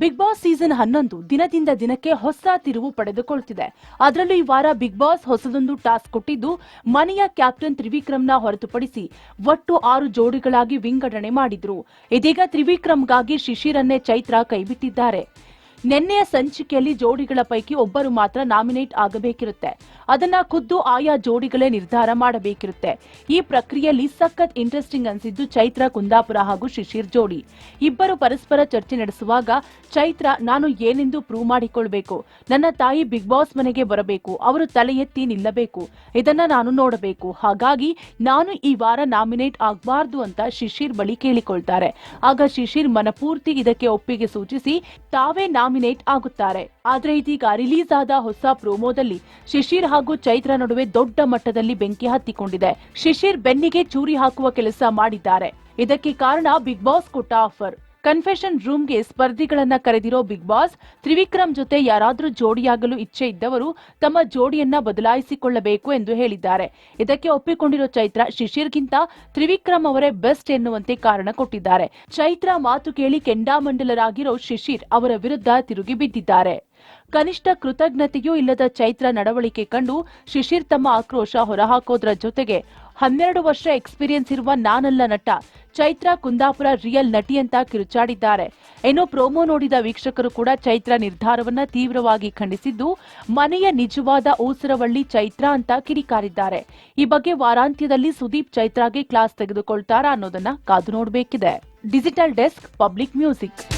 Big boss season ಹನ್ನೊಂದು ದಿನದಿಂದ ದಿನಕ್ಕೆ ಹೊಸ ತಿರುವು ಪಡೆದುಕೊಳ್ತಿದೆ. ಅದರಲ್ಲೂ ಈ ವಾರ ಬಿಗ್ ಬಾಸ್ ಹೊಸದೊಂದು ಟಾಸ್ಕ್ ಕೊಟ್ಟಿದ್ದು, ಮನೆಯ ಕ್ಯಾಪ್ಟನ್ ತ್ರಿವಿಕ್ರಮ್ನ ಹೊರತುಪಡಿಸಿ ಒಟ್ಟು ಆರು ಜೋಡಿಗಳಾಗಿ ವಿಂಗಡಣೆ ಮಾಡಿದ್ರು. ಇದೀಗ ತ್ರಿವಿಕ್ರಮ್ಗಾಗಿ ಶಿಶಿರನ್ನೇ ಚೈತ್ರ ಕೈಬಿಟ್ಟಿದ್ದಾರೆ. ನಿನ್ನೆಯ ಸಂಚಿಕೆಯಲ್ಲಿ ಜೋಡಿಗಳ ಪೈಕಿ ಒಬ್ಬರು ಮಾತ್ರ ನಾಮಿನೇಟ್ ಆಗಬೇಕಿರುತ್ತೆ. ಅದನ್ನ ಖುದ್ದು ಆಯಾ ಜೋಡಿಗಳೇ ನಿರ್ಧಾರ ಮಾಡಬೇಕಿರುತ್ತೆ. ಈ ಪ್ರಕ್ರಿಯೆಯಲ್ಲಿ ಸಖತ್ ಇಂಟ್ರೆಸ್ಟಿಂಗ್ ಅನ್ಸಿದ್ದು ಚೈತ್ರ, ಕುಂದಾಪುರ ಹಾಗೂ ಶಿಶಿರ್ ಜೋಡಿ. ಇಬ್ಬರು ಪರಸ್ಪರ ಚರ್ಚೆ ನಡೆಸುವಾಗ, ಚೈತ್ರ, ನಾನು ಏನೆಂದು ಪ್ರೂವ್ ಮಾಡಿಕೊಳ್ಬೇಕು. ನನ್ನ ತಾಯಿ ಬಿಗ್ ಬಾಸ್ ಮನೆಗೆ ಬರಬೇಕು. ಅವರು ತಲೆ ಎತ್ತಿ ನಿಲ್ಲಬೇಕು. ಇದನ್ನ ನಾನು ನೋಡಬೇಕು. ಹಾಗಾಗಿ, ನಾನು ಈ ವಾರ ನಾಮಿನೇಟ್ ಆಗಬಾರದು ಅಂತ ಶಿಶಿರ್ ಬಳಿ ಕೇಳಿಕೊಳ್ತಾರೆ. ಆಗ ಶಿಶಿರ್ ಮನಪೂರ್ತಿ ಇದಕ್ಕೆ ಒಪ್ಪಿಗೆ ಸೂಚಿಸಿ, ತಾವೇ ನಾಮಿನೇಟ್ ಆಗುತ್ತಾರೆ. ಆದ್ರೆ ಇದೀಗ ರಿಲೀಸ್ ಆದ ಹೊಸ ಪ್ರೋಮೋದಲ್ಲಿ ಶಿಶಿರ್ ಹಾಗೂ ಚೈತ್ರ ನಡುವೆ ದೊಡ್ಡ ಮಟ್ಟದಲ್ಲಿ ಬೆಂಕಿ ಹತ್ತಿಕೊಂಡಿದೆ. ಶಿಶಿರ್ ಬೆನ್ನಿಗೆ ಚೂರಿ ಹಾಕುವ ಕೆಲಸ ಮಾಡಿದ್ದಾರೆ. ಇದಕ್ಕೆ ಕಾರಣ ಬಿಗ್ ಬಾಸ್ ಕೊಟ್ಟ ಆಫರ್. ಕನ್ಫೆಷನ್ ರೂಮ್ಗೆ ಸ್ಪರ್ಧಿಗಳನ್ನ ಕರೆದಿರೋ ಬಿಗ್ ಬಾಸ್, ತ್ರಿವಿಕ್ರಮ್ ಜೊತೆ ಯಾರಾದರೂ ಜೋಡಿಯಾಗಲು ಇಚ್ಛೆ ಇದ್ದವರು ತಮ್ಮ ಜೋಡಿಯನ್ನ ಬದಲಾಯಿಸಿಕೊಳ್ಳಬೇಕು ಎಂದು ಹೇಳಿದ್ದಾರೆ. ಇದಕ್ಕೆ ಒಪ್ಪಿಕೊಂಡಿರೋ ಚೈತ್ರ ಶಿಶಿರ್ಗಿಂತ ತ್ರಿವಿಕ್ರಮ್ ಅವರೇ ಬೆಸ್ಟ್ ಎನ್ನುವಂತೆ ಕಾರಣ ಕೊಟ್ಟಿದ್ದಾರೆ. ಚೈತ್ರ ಮಾತು ಕೇಳಿ ಕೆಂಡಾಮಂಡಲರಾಗಿರೋ ಶಿಶಿರ್ ಅವರ ವಿರುದ್ಧ ತಿರುಗಿ ಬಿದ್ದಿದ್ದಾರೆ. ಕನಿಷ್ಠ ಕೃತಜ್ಞತೆಯೂ ಇಲ್ಲದ ಚೈತ್ರ ನಡವಳಿಕೆ ಕಂಡು ಶಿಶಿರ್ ತಮ್ಮ ಆಕ್ರೋಶ ಹೊರಹಾಕೋದ್ರ ಜೊತೆಗೆ ಹನ್ನೆರಡು ವರ್ಷ ಎಕ್ಸ್ಪೀರಿಯನ್ಸ್ ಇರುವ ನಾನಲ್ಲ ನಟ. ಚೈತ್ರ ಕುಂದಾಪುರ ರಿಯಲ್ ನಟಿ ಅಂತ ಕಿರುಚಾಡಿದ್ದಾರೆ. ಇನ್ನು ಪ್ರೋಮೋ ನೋಡಿದ ವೀಕ್ಷಕರು ಕೂಡ ಚೈತ್ರ ನಿರ್ಧಾರವನ್ನ ತೀವ್ರವಾಗಿ ಖಂಡಿಸಿದ್ದು, ಮನೆಯ ನಿಜವಾದ ಊಸರವಳ್ಳಿ ಚೈತ್ರ ಅಂತ ಕಿಡಿಕಾರಿದ್ದಾರೆ. ಈ ಬಗ್ಗೆ ವಾರಾಂತ್ಯದಲ್ಲಿ ಸುದೀಪ್ ಚೈತ್ರಾಗೆ ಕ್ಲಾಸ್ ತೆಗೆದುಕೊಳ್ತಾರಾ ಅನ್ನೋದನ್ನ ಕಾದು ನೋಡಬೇಕಿದೆ. Digital desk, public music.